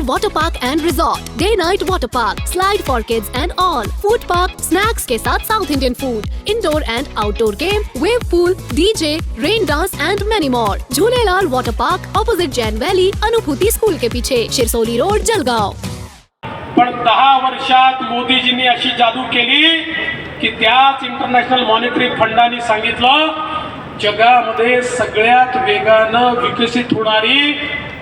Jhulelal Water Park and Resort, Day Night Water Park, Slide for Kids and all, Food Park, Snacks के साथ South Indian food, Indoor and Outdoor game, Wave pool, DJ, Rain dance and many more. Jhulelal Water Park, opposite Jain Valley, Anubhuti school के पीछे, Shirsoli road, Jalgaon. पण दहा वर्षात मोदीजींनी अशी जादू केली की त्याच इंटरनॅशनल मॉनिटरी फंडाने सांगितलं जगामध्ये सगळ्यात वेगानं विकसित होणारी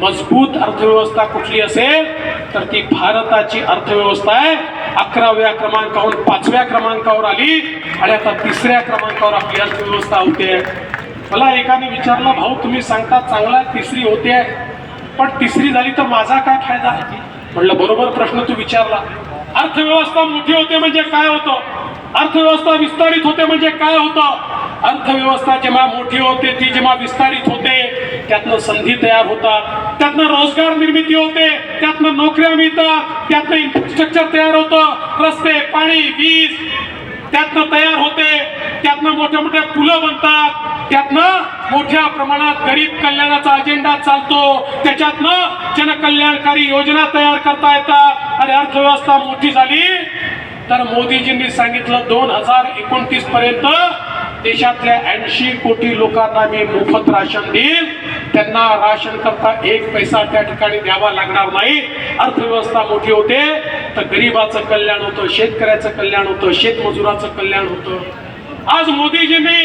मजबूत अर्थव्यवस्था कुठली असेल तर ती भारताची अर्थव्यवस्था आहे. अकराव्या क्रमांकावरून पाचव्या क्रमांकावर आली आणि आता तिसऱ्या क्रमांकावर आपली अर्थव्यवस्था होते. मला एकाने विचारलं भाऊ तुम्ही सांगता चांगला तिसरी होते. पण तिसरी झाली तर माझा काय फायदा म्हटलं बरोबर प्रश्न तू विचारला. अर्थव्यवस्था मोठी होते म्हणजे काय होतं? अर्थव्यवस्था विस्तारित होते म्हणजे काय होतं? अर्थव्यवस्था जेव्हा मोठी होते ती जेव्हा विस्तारित होते त्यातनं संधी तयार होतात. त्यातनं रोजगार निर्मिती होते त्यातनं नोकऱ्या मिळतात त्यातनं इन्फ्रास्ट्रक्चर तयार होतं रस्ते पाणी वीज त्यातनं तयार होते त्यातनं मोठ्या मोठ्या पुलं बनतात त्यातनं मोठ्या प्रमाणात गरीब कल्याणाचा अजेंडा चालतो त्याच्यातनं जनकल्याणकारी योजना तयार करता येतात. आणि अर्थव्यवस्था मोठी झाली. तर मोदीजींनी सांगितलं दोन हजार एकोणतीस पर्यंत देशातल्या ऐंशी कोटी लोकांना मी मोफत राशन देईल त्यांना राशन करता एक पैसा त्या ठिकाणी द्यावा लागणार नाही. अर्थव्यवस्था मोठी होते तर गरीबाचं कल्याण होतं शेतकऱ्याचं कल्याण होतं शेतमजुराचं कल्याण होतं. आज मोदीजींनी